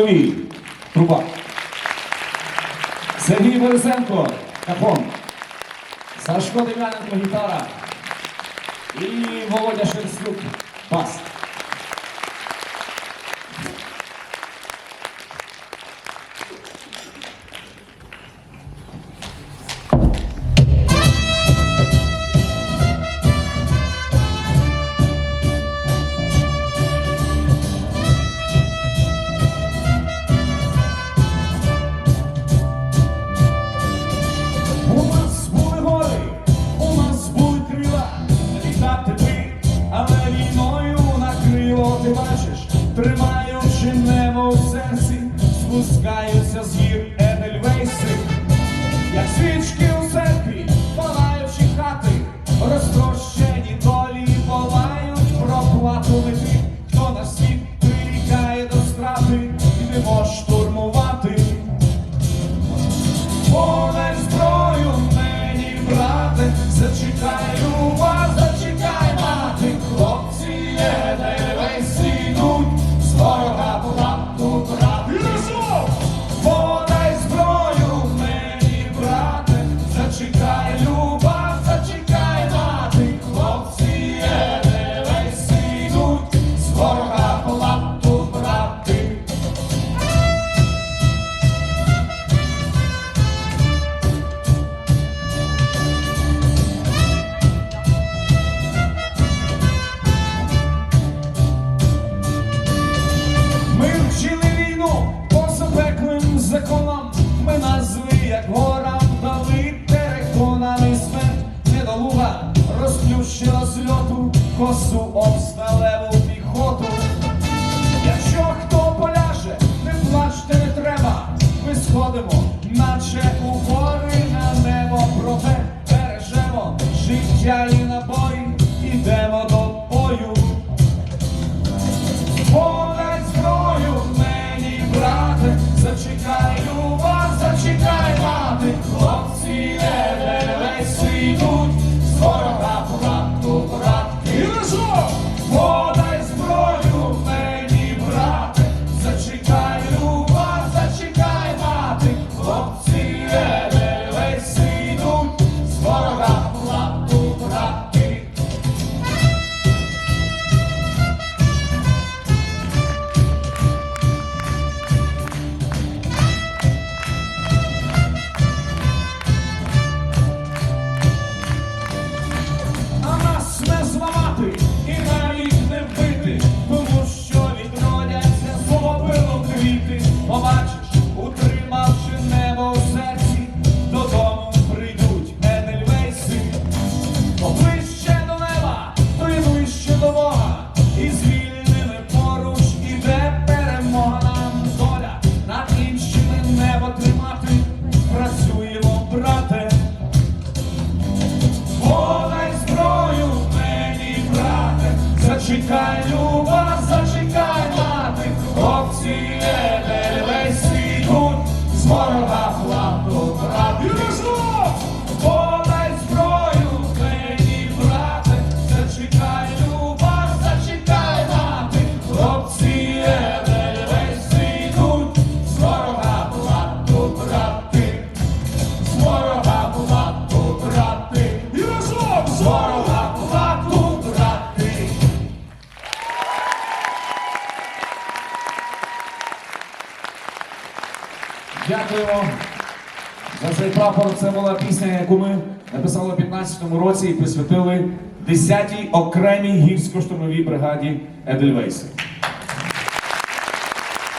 Сергій Труба. Сергій Борисенко кахон. Сашко Дем'яненко гітара. І Володя Шерстюк. Бас. косу обсталеву піхоту. Якщо хто поляже, не плачте, не треба. Ми сходимо, наче у гори на небо, проте бережемо життя і набої, ідемо до бою. Подай зброю мені, брате, зачекаю вас, зачекай мати, хлопці не. Дякуємо за цей прапор. Це була пісня, яку ми написали у 15-му році і присвятили 10-й окремій гірсько-штурмовій бригаді Едельвейс.